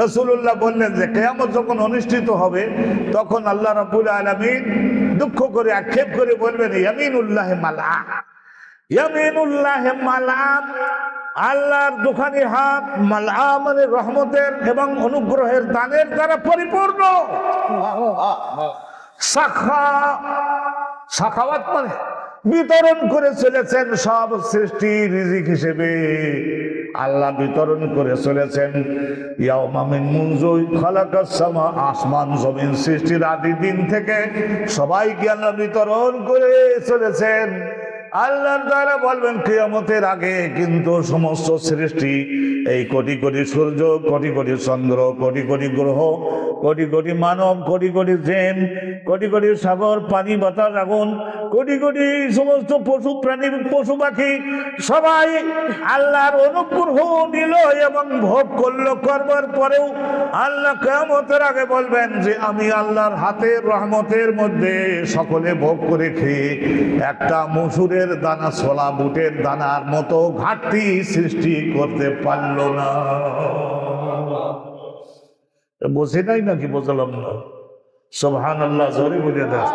রসুল্লাহ বললেন যে কেয়ামত যখন অনুষ্ঠিত হবে, তখন আল্লাহ রাবুল আলমিন দুঃখ করে আক্ষেপ করে বলবেন, ইয়ামিনুল্লাহ মালা, ইয়ামিনুল্লাহ মালাম আল্লাহর দোকানি হাত মালা মানে রহমতের এবং অনুগ্রহের দানের দ্বারা পরিপূর্ণ। শাখা, শাখাওয়াত মানে বিতরণ করে চলেছেন সব সৃষ্টি রিজিক হিসেবে। আল্লাহ বিতরণ করে চলেছেন। আসমান জমিন সৃষ্টির আদি দিন থেকে সবাইকে আল্লাহ বিতরণ করে চলেছেন। আল্লাহর দ্বারা বলবেন, কিয়ামতের আগে কিন্তু সমস্ত সৃষ্টি এই কোটি কোটি সূর্য, কোটি কোটি চন্দ্র, কোটি কোটি গ্রহ, কোটি কোটি মানব, কোটি কোটি জেন, কোটি কোটি সাগর, পানি, বাতাস, আগুন, কোটি কোটি সমস্ত পশু প্রাণী পশু পাখি, সবাই আল্লাহর অনুগ্রহ নিল এবং ভোগ করল। করবার পরেও আল্লাহ কেমতের আগে বলবেন যে, আমি আল্লাহর হাতের রহমতের মধ্যে সকলে ভোগ করে খেয়ে একটা মসুরের দানা, ছোলা, বুটের দানার মতো ঘাটতি সৃষ্টি করতে পারল না। বসে নাই নাকি বোঝালাম না। সোহান আল্লাহ জোরে বুঝে দেয়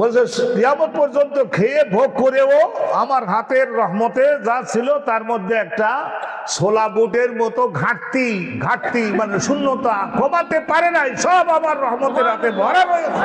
বলছে, কিয়ামত পর্যন্ত খেয়ে ভোগ করেও আমার হাতের রহমতে যা ছিল তার মধ্যে একটা ছোলা বুটের মতো ঘাটতি ঘাটতি মানে শূন্যতা কমাতে পারে নাই, সব আমার রহমতের হাতে ভরা রয়েছে